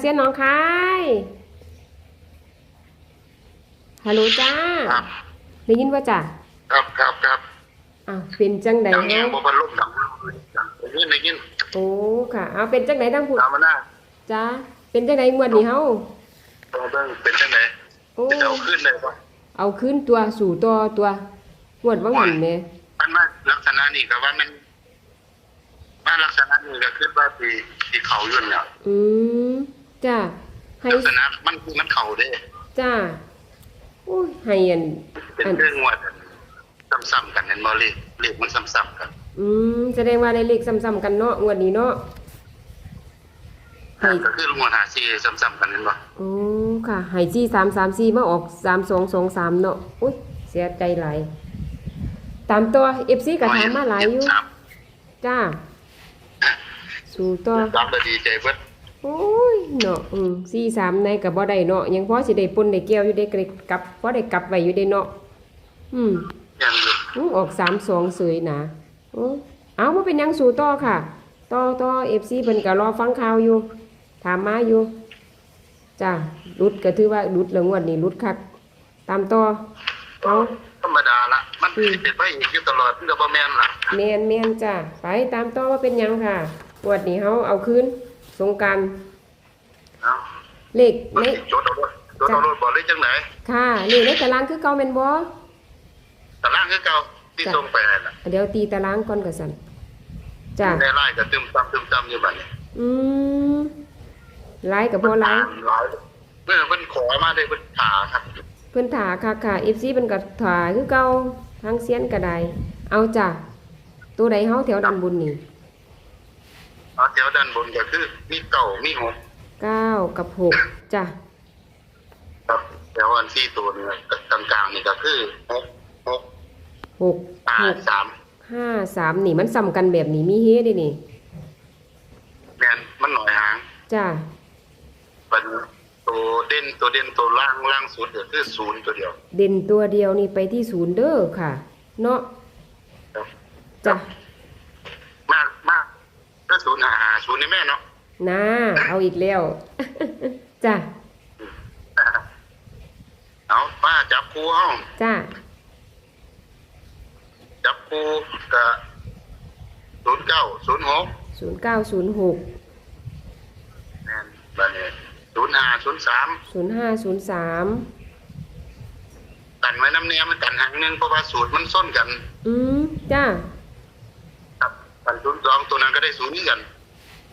เสียน้องคายฮัลโหลจ้าครับได้ยินว่าจ้าครับครับครับอ้าวเป็นจังไดดังเนาเงี้ยบ่พันลมดังได้ยินได้ยินโอ้ค่ะเอาเป็นจังไดทั้งพูดตามมาหน้าจ้าเป็นจังไดงวดนี้เฮาตรงเบิ่งเป็นจังไดโอ้จะเอาขึ้นเลยบ่เอาขึ้นตัวสู่ตัวตัวงวดว่าหันแหม่มันมาลักษณะนี้ก็ว่ามันมาลักษณะนี้ก็คือว่าที่ที่เขาอยู่นั่นแหล้วอืม จ้าให้ลักษณะมันคือมันเขาเด้จ้าโอ้ยให้อันเป็นอันเรื่องงวดซ้ำๆกันเห็นบ่เลขเลขมันซ้ำๆกัน อืมแสดงว่าได้เลขซ้ำๆกันเนาะงวดนี้เนาะให้ก็คืองวดหาซีซ้ำๆกันเห็นบ่โอ้ค่ะให้จี้สามสามสี่มาออกสามสองสองสามเนาะ อุ้ยเสียใจหลายตามตัวเอฟซีก็ถามมาหลายอยู่สามจ้า สู่ต่อรับแล้วดีใจเบิด โอ้ยเนาะอืมสี่สามในกับบ่ได้เนาะยังพอสิได้ปนได้แก้วอยู่ได้กลับพอได้กลับไว้อยู่ได้เนาะอืมยังอยู่อืมออกสามสองเสยนะโอ้เอามาเป็นหยังสู่ต่อค่ะต่อต่อเอฟซีเพิ่นก็รอฟังข่าวอยู่ ถามมาอยู่จ้ารุดก็ถือว่ารุดแล้วงวดนี้รุดคักตามต่อเอาธรรมดาละมันอืมเป็นไปอีกอยู่ตลอดมันก็บ่แม่นล่ะแมนแมนจ้าไปตามต่อว่าเป็นหยังค่ะงวดนี้เฮาเอาคืน สงกรารเนาะเลขมันในสิจดเอารถจดเอารถบ่เลยจังไหนค่ะเลขในตารางคือเก่าแม่นบ่ตารางคือเก่าที่ส่งไปนั่นน่ะเดี๋ยวตีตารางก่อนก็สั่นจ้าในไลน์ก็ตึมตํตึมตํอยู่บัดนี้อืมไลายกับบ่ไลายหลายเมื่อเพิ่นขอมาได้เพิ่นถาครับเพิ่นถาค่ะค่ะ FC เพิ่นก็ถาคือเก่าทางเซียนก็ได้เอาจ้ะตัวใดเฮาแถวดันบุญนี่ เอาแถวด้านบนก็คือ มีเก่ามีหก9กับ6จ้ะครับแถวอันที่ตัวนี่กลางๆนี่ก็คือหกหก6ห้า6สาม5 3นี่มันซ้ำกันแบบนี้มีเฮเด้นี่แม่นมันหน่อยหางจ้ะบัดนี้ตัวเด่นตัวเด่นตัวล่างล่างสุดก็คือศูนย์ตัวเดียว เด่นตัวเดียวนี่ไปที่ศูนย์เด้อค่ะ เนาะครับ จ้ะมากมาก ก็ศูนย์หาหาศูนย์นี่แม่เนาะนะเอาอีกแล้วจ้ะเอามาจับคู่ห้องจ้ะจับคู่กับศูนย์เก้าศูนย์หก0906แม่นบัดนี้ศูนย์ห้าศูนย์สาม0503กันไว้น้ำเนียมันกันหางหนึงเพราะว่าสูตรมันส้นกัน อืมจ้ะครับ กันศูนย์สองตัวนั้นก็ได้ศูนย์นี่กัน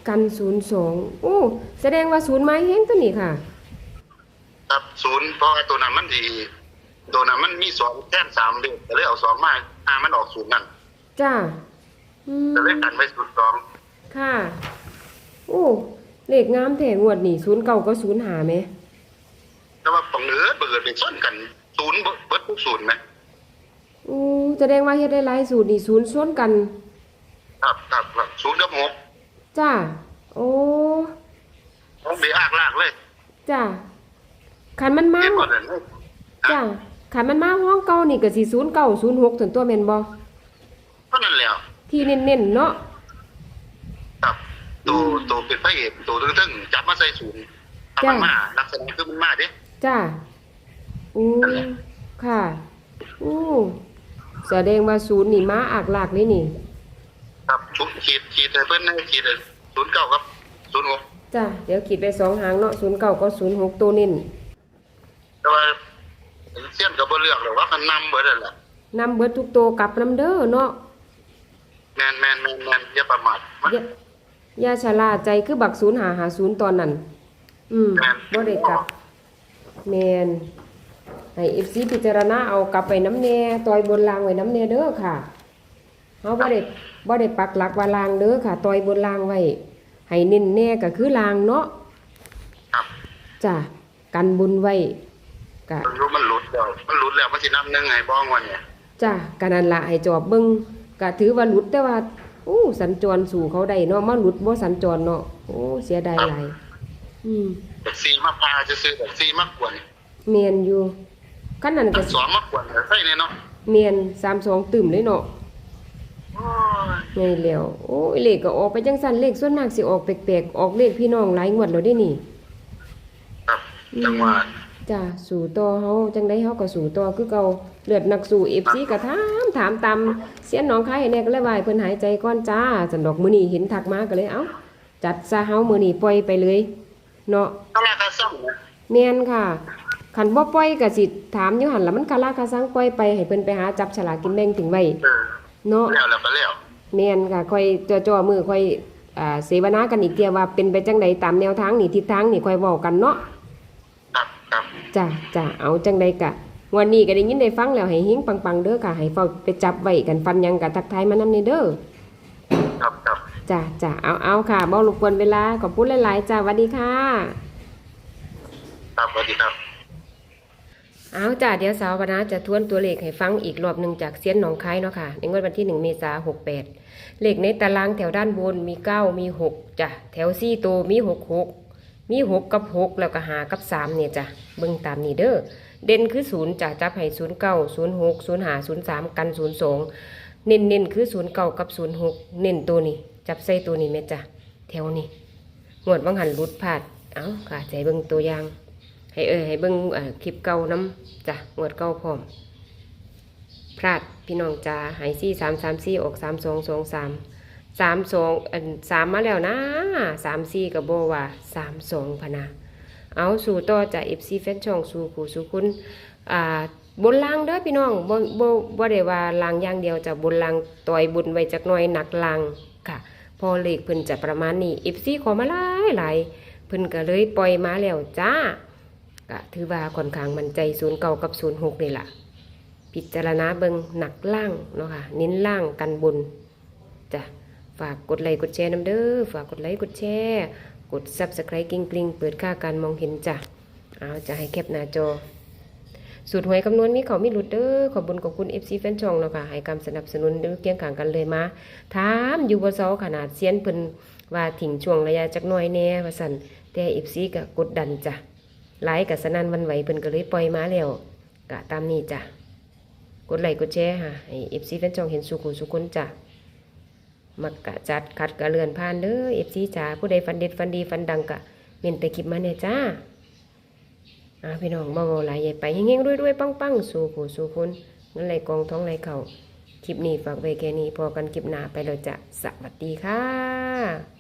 กันศูนย์สองโอ้แสดงว่าศูนย์ไม้แห้งตัวนี้ค่ะ ครับศูนย์เพราะว่าตัวนั้นมันดีตัวนั้นมันมีสองแท่นสามเดือนก็เลยเอาสองมาห้ามันออกศูนย์นั่นจ้าอืมก็เลยกันไว้ศูนย์สองค่ะ โอ้เลขงามแถงวดนี่ศูนย์เก่าก็ศูนย์หาไหมแต่ว่าของเหนือเบิดเป็นส้นกันศูนย์เบิดเบิดทุกศูนย์ไหมโอ้แสดงว่าเฮ็ดได้หลายสูตรนี่ศูนย์ส่วนกัน ครับครับครับศูนย์กับหกจ้าโอ้ต้องเบียอากลากเลยจ้าขันมันมาเก็บก่อนเลยจ้าขันมันมาห้องเก่านี่ก็สิศูนย์เก่าศูนย์หกถึงตัวแม่นบ่ก็นั่นแหล้วที่เน้นๆเนาะครับตัวตัวเป็นพระเอกตัวตึ้งๆจับมาใส่ศูนย์ถ้ามันมาลักษณะคือมันมาเด้ จ้าโอ้ค่ะโอ้แสดงว่าศูนย์นี่มาอากลากเลยนี่ ครับชุดขีดขีดให้เพิ่นให้ขีดศูนย์เก้าครับศูนย์หกจ้ะเดี๋ยวขีดไปสองหางเนาะศูนย์เก้าก็ศูนย์หกตัวเน้นแต่ว่าเสี้ยนก็บ่เลือกหรอกว่ามันนำเบิดนั่นแหละนำเบิดทุกตัวกลับน้ำเด้อเนาะแม่นแม่นแม่นแม่นอย่าประมาทมันอย่าอย่าชะล่าใจคือบักศูนย์หาหาศูนย์ตอนนั้น อืมแม่นบ่ได้กลับแมนให้เอฟซีพิจารณาเอากลับไปน้ำแน่ต่อยบนรางไว้น้ำแน่เด้อค่ะเฮาบ่ได้ บ่ได้ปักหลักว่าลางเด้อค่ะ ต่อยบนรางไว้ให้เน้นแน่ก็คือลางเนาะครับจ้ะกันบุญไว้กะมันรู้มันหลุดแล้วมันหลุดแล้วมันสินับหนึ่งให้บ้องวันเนี่ยจ้ะกะนั่นละให้จอบเบิ่งก็ถือว่าหลุดแต่ว่าโอ้สัญจรสู่เขาได้เนาะมาหลุดบ่สัญจรเนาะโอ้เสียดายหลายอืมแต่ซีมาพาจะซื้อแต่ซีมากกว่านี่เมียนอยู่คันนั้นก็สองมากกว่าใช่เนี่ยเนาะเมียน32ตึมเลยเนาะ โอ้ยไงแล้วโอ้ยเลขก็ออกไปจังซั่นเลขส่วนมากสิออกแปลกๆออกเลขพี่น้องหลายงวดแล้วเด้นี่จังหวะจ้ะสู่ต่อเฮาจังได๋เฮาก็สู่ต่อคือเก่าเลือดนักสู้ FC ก็ถามถามตามเสียนหนองคายให้แน่ก็เลยว่าให้เพิ่นหายใจก่อนจ้าสันดอกมื้อนี้เห็นทักมาก็เลยเอ้าจัดซะเฮามื้อนี้ปล่อยไปเลยเนาะคาราคาซังนะแม่นค่ะคันบ่ปล่อยก็สิถามอยู่หั่นล่ะมันคาราคาซังปล่อยไปให้เพิ่นไปหาจับฉลากกินแบ่งถึงไว้ เออเนาะแล้วแล้วก็แล้วแม่นค่ะค่อยจ่อๆมือค่อยอ่าเสวนากันอีกเที่ยว่าเป็นไปจังใดตามแนวทางนี่ทิศทางนี่ค่อยเว้ากันเนาะครับครับจ้ะจ้ะเอาจังใดกะวันนี้ก็ได้ยินได้ฟังแล้วให้เฮงปังๆเด้อค่ะให้เฝ้าไปจับไว้กันฟันหยังกะทักทายมานำในเด้อครับครับจ้ะจ้ะเอาเอาค่ะบ่รบกวนเวลาขอบคุณหลายๆจ้ะสวัสดีค่ะครับสวัสดีครับ เอาจ้ะเดี๋ยวสาวปนาจะทวนตัวเลขให้ฟังอีกรอบหนึ่งจากเสียนหนองคายเนาะค่ะ ในงวดวันที่1เมษายน68เลขในตารางแถวด้านบนมี 9 มี6จ้ะแถวซี่โตวมี6 6มี6กับ6แล้วก็หากับ3เนี่ยจ้ะเบิ่งตามนี้เด้อเด่นคือ0จ้ะจับให้0 9 0 6 0 5 0 3กัน0 2เน้นเน้นคือ0 9กับ0 6เน้นตัวนี้ จับใส่ตัวนี้แม่จ้ะแถวนี้งวดวังหันรุดพลาดเอาค่ะใจเบิ่งตัวอย่าง ให้เออให้เบิ่งเอ่อคลิปเก่าน้ำจ้ะงวดเก่าพร้อมพลาดพี่น้องจ้าหายซี่สามสามซี่ออกสามสองสองสามสามสองสามมาแล้วนะสามซี่กับโบว่าสามสองพนะเอาสู่ต่อจากเอฟซีแฟนช่องสู่ผู้สู่คุณอ่าบนล่างเด้อพี่น้องบ่บ่บ่ได้ว่าล่างอย่างเดียวจะบนล่างต่อยบุญไว้จักหน่อยหนักล่างค่ะ พอเลขเพิ่นจะประมาณนี้เอฟซีขอมาหลายหลายเพิ่นก็เลยปล่อยมาแล้วจ้า ก็ถือว่าค่อนข้างมันใจศูนย์เก่ากับศูนย์หกนี่แหละพิจารณาเบิงหนักล่างเนาะค่ะเน้นล่างกันบนจ้ะฝากกดไลค์กดแชร์น้ำเด้อฝากกดไลค์กดแชร์กด subscribe กริ๊งกริ๊งเปิดค่าการมองเห็นจ้ะเอาจะให้แคปหน้าจอสูตรหวยคำนวณมีเขามีหลุดเด้อขอบุญขอบคุณ FC แฟนช่องเนาะค่ะให้การสนับสนุนเคียงข้างกันเลยมาถามอยู่บ่เซาขนาดเซียนเพิ่นว่าทิ้งช่วงระยะจักน่อยแน่ว่าซั่นแต่ FC ก็กดดันจ้ะ ไลค์กับสนันวันไหวเพิ่นก็เลยปล่อยมาแล้วกะตามนี้จ้ะกดไลค์กดแชร์ค่ะให้ FC แฟนช่องเห็นสุขุสุคนจ้ะมักกะจัดคัดกะเลือนผ่านเด้อ FC จ๋าผู้ใดฟันเด็ดฟันดีฟันดังกะเมนแต่คลิปมาเนี่ยจ้าอ่าพี่น้องบ่เว้าหลายใหญ่ไปเฮงๆรวยๆปังๆสู่ผู้สู่คนเงินไหลกองท้องไหลเข่าคลิปนี้ฝากไว้แค่นี้พอกันคลิปหน้าไปแล้วจ้ะสวัสดีค่ะ